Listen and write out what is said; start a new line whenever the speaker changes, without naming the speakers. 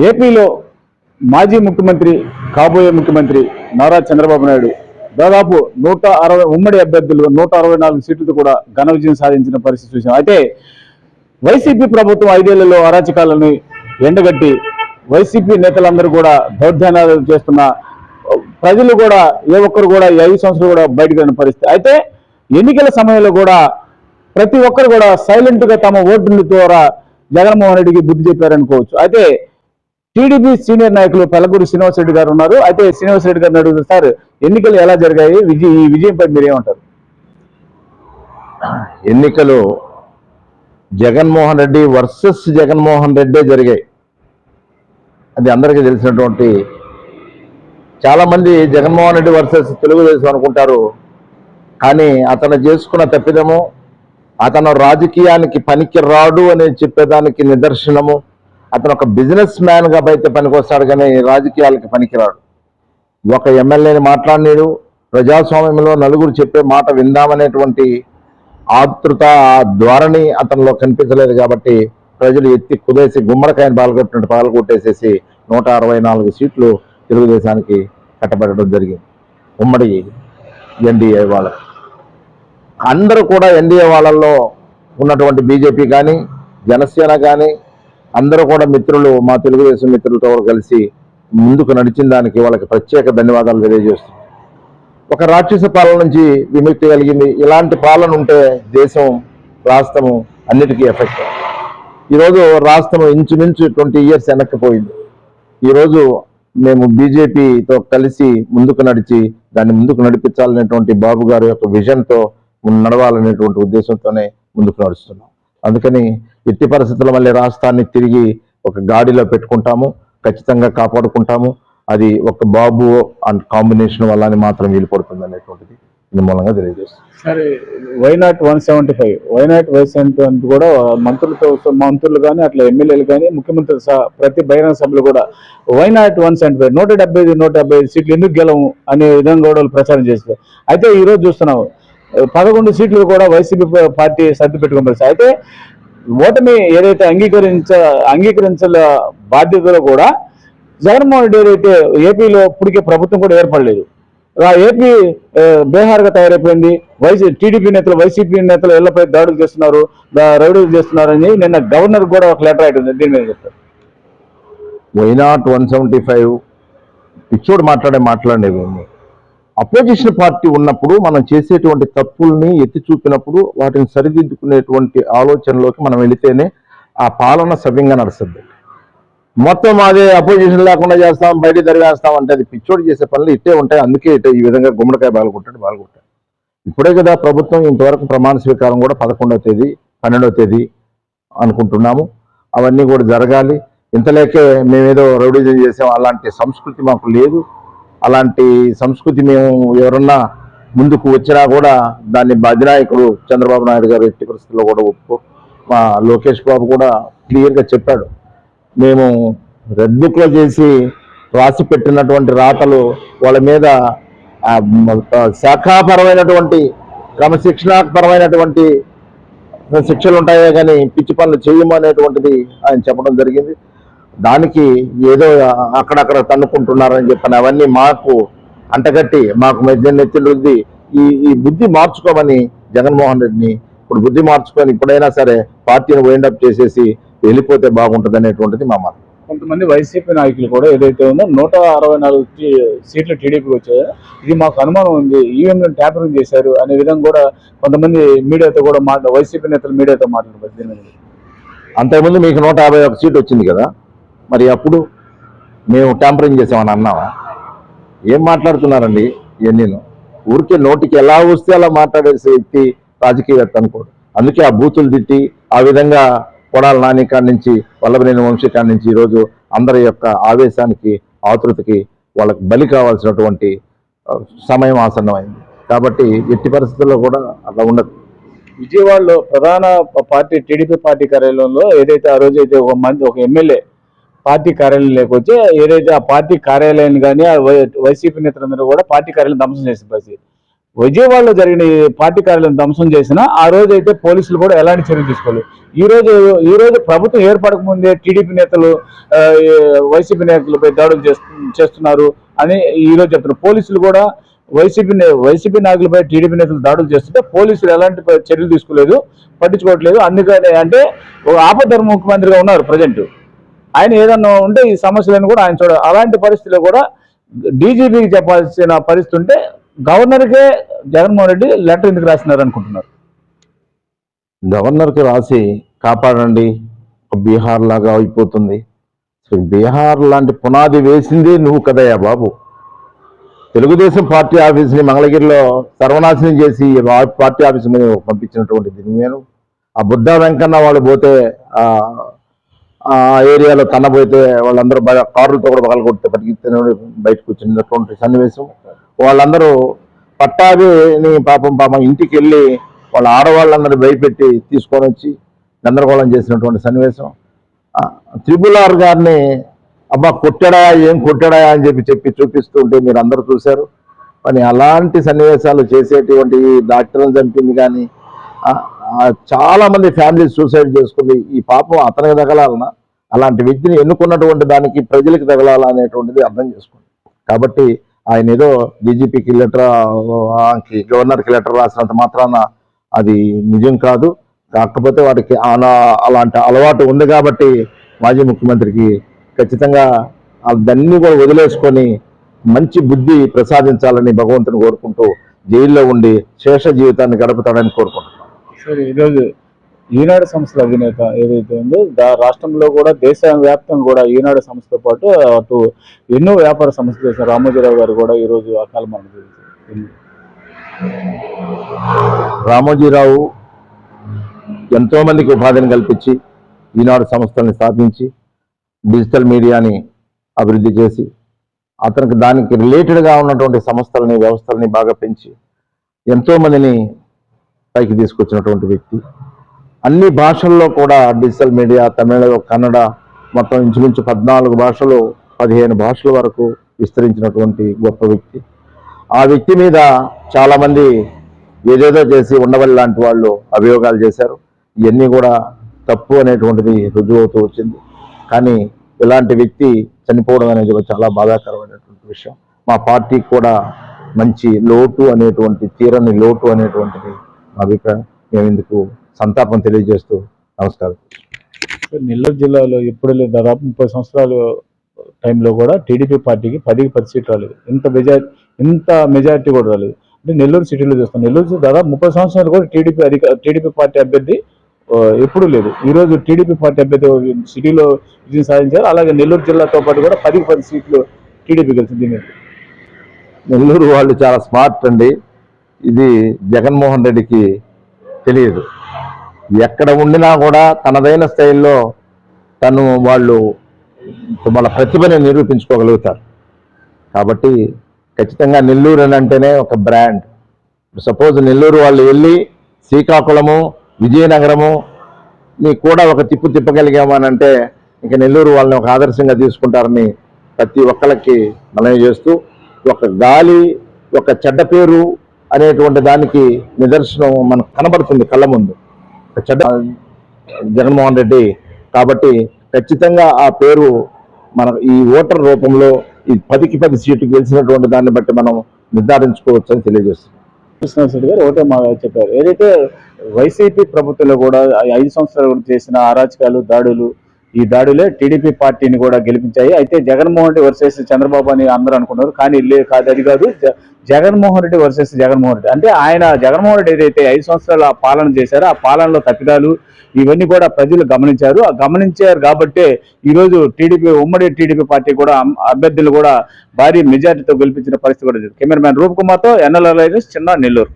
ఏపీలో మాజీ ముఖ్యమంత్రి కాబోయే ముఖ్యమంత్రి నారా చంద్రబాబు నాయుడు దాదాపు నూట అరవై ఉమ్మడి అభ్యర్థులు నూట అరవై నాలుగు సీట్లతో కూడా ఘన విజయం సాధించిన పరిస్థితి చూసాం అయితే వైసీపీ ప్రభుత్వం ఐదేళ్ళలో అరాచకాలను ఎండగట్టి వైసీపీ నేతలందరూ కూడా దౌర్జన్యాలు చేస్తున్న ప్రజలు కూడా ఏ ఒక్కరు కూడా ఈ ఐదు సంవత్సరాలు కూడా బయటకు రాని పరిస్థితి. అయితే ఎన్నికల సమయంలో కూడా ప్రతి ఒక్కరు కూడా సైలెంట్గా తమ ఓట్ల ద్వారా జగన్మోహన్ రెడ్డికి బుద్ధి చెప్పారనుకోవచ్చు అయితే టీడీపీ సీనియర్ నాయకులు పెలగూరి శ్రీనివాసరెడ్డి గారు ఉన్నారు. అయితే శ్రీనివాసరెడ్డి గారిని అడుగుతారు సార్ ఎన్నికలు ఎలా జరిగాయి? విజయ్ ఈ విజయంపై మీరు ఏమంటారు?
ఎన్నికలు జగన్మోహన్ రెడ్డి వర్సెస్ జగన్మోహన్ రెడ్డే జరిగాయి. అది అందరికీ తెలిసినటువంటి చాలామంది జగన్మోహన్ రెడ్డి వర్సెస్ తెలుగుదేశం అనుకుంటారు. కానీ అతను చేసుకున్న తప్పిదము అతను రాజకీయానికి పనికి రాడు అని చెప్పేదానికి నిదర్శనము అతను ఒక బిజినెస్ మ్యాన్గా అయితే పనికొస్తాడు కానీ రాజకీయాలకి పనికిరాడు. ఒక ఎమ్మెల్యేని మాట్లాడినాడు ప్రజాస్వామ్యంలో నలుగురు చెప్పే మాట విందామనేటువంటి ఆతృత ఆ ధోరణి అతనిలో కనిపించలేదు కాబట్టి ప్రజలు ఎత్తి కుదేసి గుమ్మడికాయని పాల్గొట్టినట్టు పాల్గొట్టేసేసి నూట అరవై నాలుగు సీట్లు తెలుగుదేశానికి కట్టబెట్టడం జరిగింది. ఉమ్మడి ఎన్డీఏ వాళ్ళకి. అందరూ కూడా ఎన్డీఏ వాళ్ళల్లో ఉన్నటువంటి బీజేపీ కానీ జనసేన కానీ అందరూ కూడా మిత్రులు మా తెలుగుదేశం మిత్రులతో కలిసి ముందుకు నడిచిన దానికి వాళ్ళకి ప్రత్యేక ధన్యవాదాలు తెలియజేస్తున్నాం. ఒక రాక్షస పాలన నుంచి విముక్తి కలిగింది. ఇలాంటి పాలన ఉంటే దేశం రాష్ట్రము అన్నిటికీ ఎఫెక్ట్ ఈరోజు రాష్ట్రం ఇంచుమించు ట్వంటీ ఇయర్స్ వెనక్కిపోయింది ఈరోజు మేము బీజేపీతో కలిసి ముందుకు నడిచి దాన్ని ముందుకు నడిపించాలనేటువంటి బాబు గారి యొక్క విజన్తో నడవాలనేటువంటి ఉద్దేశంతోనే ముందుకు నడుస్తున్నాం. అందుకని ఎట్టి పరిస్థితుల్లో మళ్ళీ రాష్ట్రాన్ని తిరిగి ఒక గాడిలో పెట్టుకుంటాము ఖచ్చితంగా కాపాడుకుంటాము. అది ఒక బాబు అండ్ కాంబినేషన్ వల్లనే మాత్రం వీలు పడుతుంది అనేటువంటిది దీని మూలంగా తెలియజేస్తుంది.
సరే why not one seventy five why not why seventy కూడా మంత్రులతో మంత్రులు కానీ అట్లా ఎమ్మెల్యేలు కానీ ముఖ్యమంత్రి ప్రతి బహిరంగ సభలు కూడా వైనాట్ వన్ సెవెంటీ ఫైవ్ నూట డెబ్బై ఐదు నూట డెబ్బై ఐదు సీట్లు ఎందుకు గెలవు అనే విధంగా కూడా వాళ్ళు ప్రచారం చేస్తారు అయితే ఈరోజు చూస్తున్నాం పదకొండు సీట్లు కూడా వైసీపీ పార్టీ సర్ది పెట్టుకుని అయితే ఓటమి ఏదైతే అంగీకరించ అంగీకరించాల బాధ్యతలో కూడా జగన్మోహన్ రెడ్డి ఏదైతే ఏపీలో ఇప్పటికే ప్రభుత్వం కూడా ఏర్పడలేదు. ఏపీ బేహార్గా బీహార్గా తయారైపోయింది. వైసీ టీడీపీ నేతలు వైసీపీ నేతలు ఇళ్ళపై దాడులు చేస్తున్నారు దా- రౌడీలు చేస్తున్నారని నిన్న గవర్నర్ కూడా ఒక లెటర్ రాయడం దీని మీద చెప్తారు
వైనాట్ వన్ సెవెంటీ ఫైవ్ పిచ్చోడు మాట్లాడే మాట్లాడేవి అపోజిషన్ పార్టీ ఉన్నప్పుడు మనం చేసేటువంటి తప్పుల్ని ఎత్తి చూపినప్పుడు వాటిని సరిదిద్దుకునేటువంటి ఆలోచనలోకి మనం వెళితేనే ఆ పాలన సవ్యంగా నడుస్తుంది. మొత్తం అదే అపోజిషన్ లేకుండా చేస్తాం బయట జరిగేస్తాం అంటే అది పిచ్చోడు చేసే పనులు ఇట్టే ఉంటాయి. అందుకే ఇట్టే ఈ విధంగా గుమ్మడికాయ బాగుంటాడు బాగుంటాడు ఇప్పుడే కదా ప్రభుత్వం ఇంతవరకు ప్రమాణ స్వీకారం కూడా పదకొండవ తేదీ పన్నెండవ తేదీ అనుకుంటున్నాము. అవన్నీ కూడా జరగాలి. ఇంతలేకే మేమేదో రౌడీజం చేసాం అలాంటి సంస్కృతి మాకు లేదు. అలాంటి సంస్కృతి మేము ఎవరన్నా ముందుకు వచ్చినా కూడా దాన్ని అధినాయకుడు చంద్రబాబు నాయుడు గారు ఎట్టి పరిస్థితుల్లో కూడా ఒప్పు మా లోకేష్ బాబు కూడా క్లియర్గా చెప్పాడు. మేము రెడ్ బుక్లో చేసి రాసి పెట్టినటువంటి రాతలు వాళ్ళ మీద శాఖాపరమైనటువంటి క్రమశిక్షణాపరమైనటువంటి శిక్షలు ఉంటాయే కానీ పిచ్చి పనులు చేయము అనేటువంటిది ఆయన చెప్పడం జరిగింది. దానికి ఏదో అక్కడక్కడ తన్నుకుంటున్నారని చెప్పిన అవన్నీ మాకు అంటగట్టి మాకు మధ్య నెత్తిన రుద్ది ఈ ఈ బుద్ధి మార్చుకోమని జగన్మోహన్ రెడ్డిని ఇప్పుడు బుద్ధి మార్చుకొని ఇప్పుడైనా సరే పార్టీని వైండప్ చేసేసి వెళ్ళిపోతే బాగుంటుంది అనేటువంటిది మా మాట
కొంతమంది వైసీపీ నాయకులు కూడా ఏదైతే ఉందో నూట అరవై నాలుగు సీట్లు టీడీపీకి వచ్చాయో ఇది మాకు అనుమానం ఉంది. ఈవీఎంలను ట్యాపరింగ్ చేశారు అనే విధంగా కూడా కొంతమంది మీడియాతో కూడా మాట్లా వైసీపీ నేతలు మీడియాతో దీని మీద.
అంతకుముందు మీకు నూట యాభై ఒక సీట్ వచ్చింది కదా మరి అప్పుడు మేము ట్యాంపరింగ్ చేసామని అన్నావా? ఏం మాట్లాడుతున్నారండి ఇవన్నీను ఊరికే నోటికి ఎలా వస్తే అలా మాట్లాడేసే వ్యక్తి రాజకీయవేత్త అనుకోడు. అందుకే ఆ బూతులు తిట్టి ఆ విధంగా కొడాల నానికాడి నుంచి వల్లభనేని వంశీకాడి నుంచి ఈరోజు అందరి యొక్క ఆవేశానికి ఆతృతకి వాళ్ళకి బలి కావాల్సినటువంటి సమయం ఆసన్నమైంది. కాబట్టి ఎట్టి పరిస్థితుల్లో కూడా అలా ఉండదు.
విజయవాడలో ప్రధాన పార్టీ టీడీపీ పార్టీ కార్యాలయంలో ఏదైతే ఆ రోజు అయితే ఒక మంది ఒక ఎమ్మెల్యే పార్టీ కార్యాలయం లేకొచ్చి ఏదైతే ఆ పార్టీ కార్యాలయాన్ని కానీ ఆ వై- వైసీపీ నేతలందరూ కూడా పార్టీ కార్యాలయం ధ్వంసం చేసిన పరిస్థితి. విజయవాడలో జరిగిన ఈ పార్టీ కార్యాలయం ధ్వంసం చేసినా ఆ రోజు అయితే పోలీసులు కూడా ఎలాంటి చర్యలు తీసుకోలేదు. ఈ రోజు ఈ రోజు ప్రభుత్వం ఏర్పడక ముందే టీడీపీ నేతలు వైసీపీ నేతలపై దాడులు చేస్తు- చేస్తున్నారు అని ఈ రోజు చెప్తున్నారు. పోలీసులు కూడా వైసీపీ నే- వైసీపీ నాయకులపై టీడీపీ నేతలు దాడులు చేస్తుంటే పోలీసులు ఎలాంటి చర్యలు తీసుకోలేదు పట్టించుకోవట్లేదు. అందుకని అంటే ఒక ఆపద్ధర్మ ముఖ్యమంత్రిగా ఉన్నారు ప్రజెంట్. ఆయన ఏదన్నా ఉంటే ఈ సమస్యలను కూడా ఆయన చూడ అలాంటి పరిస్థితిలో కూడా డీజీపీకి చెప్పాల్సిన పరిస్థితి ఉంటే గవర్నర్కే జగన్మోహన్ రెడ్డి లెటర్ ఎందుకు రాసినారు అనుకుంటున్నారు?
గవర్నర్కి రాసి కాపాడండి బీహార్ లాగా అయిపోతుంది. బీహార్ లాంటి పునాది వేసింది నువ్వు కదయ్యా బాబు. తెలుగుదేశం పార్టీ ఆఫీస్ని మంగళగిరిలో సర్వనాశనం చేసి పార్టీ ఆఫీస్ మీద పంపించినటువంటిది నేను ఆ బుద్ధ వెంకన్న వాళ్ళు పోతే ఆ ఏరియాలో తన పోతే వాళ్ళందరూ బాగా కారులతో కూడా పగలగొడితే కొడితే బయటకు వచ్చినటువంటి సన్నివేశం. వాళ్ళందరూ పట్టాభిని పాపం పాపం ఇంటికి వెళ్ళి వాళ్ళ ఆడవాళ్ళందరూ భయపెట్టి తీసుకొని వచ్చి గందరగోళం చేసినటువంటి సన్నివేశం. త్రిబుల్ ఆర్ గారిని అబ్బా కొట్టాడా? ఏం కొట్టాడా? అని చెప్పి చెప్పి చూపిస్తూ ఉంటే మీరు అందరూ చూశారు. కానీ అలాంటి సన్నివేశాలు చేసేటువంటి డాక్టర్లను చంపింది కానీ చాలామంది ఫ్యామిలీస్ చాలా మంది ఫ్యామిలీ సూసైడ్ చేసుకుంది. ఈ పాపం అతనికి తగలాలనా? అలాంటి వ్యక్తిని ఎన్నుకున్నటువంటి దానికి ప్రజలకు తగలాలా అనేటువంటిది అర్థం చేసుకోండి కాబట్టి ఆయన ఏదో డీజీపీకి లెటర్ గవర్నర్కి లెటర్ రాసినంత మాత్రాన అది నిజం కాదు. కాకపోతే వాడికి అలా- అలాంటి అలవాటు ఉంది కాబట్టి మాజీ ముఖ్యమంత్రికి ఖచ్చితంగా దాన్ని కూడా వదిలేసుకొని మంచి బుద్ధి ప్రసాదించాలని భగవంతుని కోరుకుంటూ జైల్లో ఉండి శేష జీవితాన్ని గడుపుతాడని కోరుకుంటున్నాను.
సరే ఈరోజు ఈనాడు సంస్థల అధినేత ఏదైతే ఉందో దా- రాష్ట్రంలో కూడా దేశ వ్యాప్తంగా కూడా ఈనాడు సంస్థతో పాటు అటు ఎన్నో వ్యాపార సంస్థలు చేసిన రామోజీరావు గారు కూడా ఈరోజు అకాల మరణం జరుగుతుంది
రామోజీరావు ఎంతో మందికి ఉపాధిని కల్పించి ఈనాడు సంస్థల్ని స్థాపించి డిజిటల్ మీడియాని అభివృద్ధి చేసి అతనికి దానికి రిలేటెడ్గా ఉన్నటువంటి సంస్థలని వ్యవస్థలని బాగా పెంచి ఎంతో మందిని పైకి తీసుకొచ్చినటువంటి వ్యక్తి. అన్ని భాషల్లో కూడా డిజిటల్ మీడియా తమిళ కన్నడ మొత్తం ఇంచుమించు పద్నాలుగు భాషలు పదిహేను భాషల వరకు విస్తరించినటువంటి గొప్ప వ్యక్తి. ఆ వ్యక్తి మీద చాలామంది ఏదేదో చేసి ఉండవల్లి లాంటి వాళ్ళు అభియోగాలు చేశారు. ఇవన్నీ కూడా తప్పు అనేటువంటిది రుజువు అవుతూ వచ్చింది. కానీ ఇలాంటి వ్యక్తి చనిపోవడం అనేది చాలా బాధాకరమైనటువంటి విషయం. మా పార్టీకి కూడా మంచి లోటు అనేటువంటి తీరని లోటు అనేటువంటిది మా అభిప్రాయం. మేము ఇందుకు సంతాపం తెలియజేస్తూ నమస్కారం.
నెల్లూరు జిల్లాలో ఎప్పుడు లేదు దాదాపు ముప్పై సంవత్సరాలు టైంలో కూడా టీడీపీ పార్టీకి పదికి పది సీట్లు రాలేదు. ఇంత మెజారిటీ ఇంత మెజారిటీ కూడా రాలేదు. అంటే నెల్లూరు సిటీలో చూస్తాం. నెల్లూరు దాదాపు ముప్పై సంవత్సరాలు కూడా టీడీపీ అధిక టీడీపీ పార్టీ అభ్యర్థి ఎప్పుడూ లేదు. ఈ రోజు టీడీపీ పార్టీ అభ్యర్థి సిటీలో విజయం సాధించారు. అలాగే నెల్లూరు జిల్లాతో పాటు కూడా పదికి పది సీట్లు టీడీపీ గెలిచింది.
నెల్లూరు వాళ్ళు చాలా స్మార్ట్ అండి. ఇది జగన్మోహన్ రెడ్డికి తెలియదు. ఎక్కడ ఉండినా కూడా తనదైన స్టైల్లో తను వాళ్ళు వాళ్ళ ప్రతిభని నిరూపించుకోగలుగుతారు. కాబట్టి ఖచ్చితంగా నెల్లూరు అని అంటేనే ఒక బ్రాండ్. సపోజ్ నెల్లూరు వాళ్ళు వెళ్ళి శ్రీకాకుళము విజయనగరము నీ కూడా ఒక తిప్పు తిప్పగలిగాము అని అంటే నెల్లూరు వాళ్ళని ఒక ఆదర్శంగా తీసుకుంటారని ప్రతి ఒక్కరికి మనం చేస్తూ ఒక గాలి ఒక చెడ్డ పేరు అనేటువంటి దానికి నిదర్శనం మనకు కనబడుతుంది కళ్ళ ముందు. చెడ్డ జగన్మోహన్ రెడ్డి. కాబట్టి ఖచ్చితంగా ఆ పేరు మన ఈ ఓటర్ రూపంలో ఈ పదికి పది సీట్లు గెలిచినటువంటి దాన్ని బట్టి మనం నిర్ధారించుకోవచ్చు అని తెలియజేస్తున్నాం.
గారు ఒకటే మా చెప్పారు. ఏదైతే వైసీపీ ప్రభుత్వంలో కూడా ఐదు సంవత్సరాలు కూడా చేసిన అరాచకాలు దాడులు ఈ దాడులే టీడీపీ పార్టీని కూడా గెలిపించాయి. అయితే జగన్మోహన్ రెడ్డి వర్సెస్ చంద్రబాబు అని అందరూ అనుకున్నారు. కానీ లే కాదు అది కాదు. జగన్మోహన్ రెడ్డి వర్సెస్ జగన్మోహన్ రెడ్డి. అంటే ఆయన జగన్మోహన్ రెడ్డి ఏదైతే ఐదు సంవత్సరాలు ఆ పాలన చేశారో ఆ పాలనలో తప్పిదాలు ఇవన్నీ కూడా ప్రజలు గమనించారు. ఆ గమనించారు కాబట్టే ఈరోజు టీడీపీ ఉమ్మడి టీడీపీ పార్టీ కూడా అభ్యర్థులు కూడా భారీ మెజార్టీతో గెలిపించిన పరిస్థితి కూడా కెమెరామ్యాన్ రూప్ కుమార్తో ఎన్ఎల్ఆర్ చిన్న నెల్లూరు.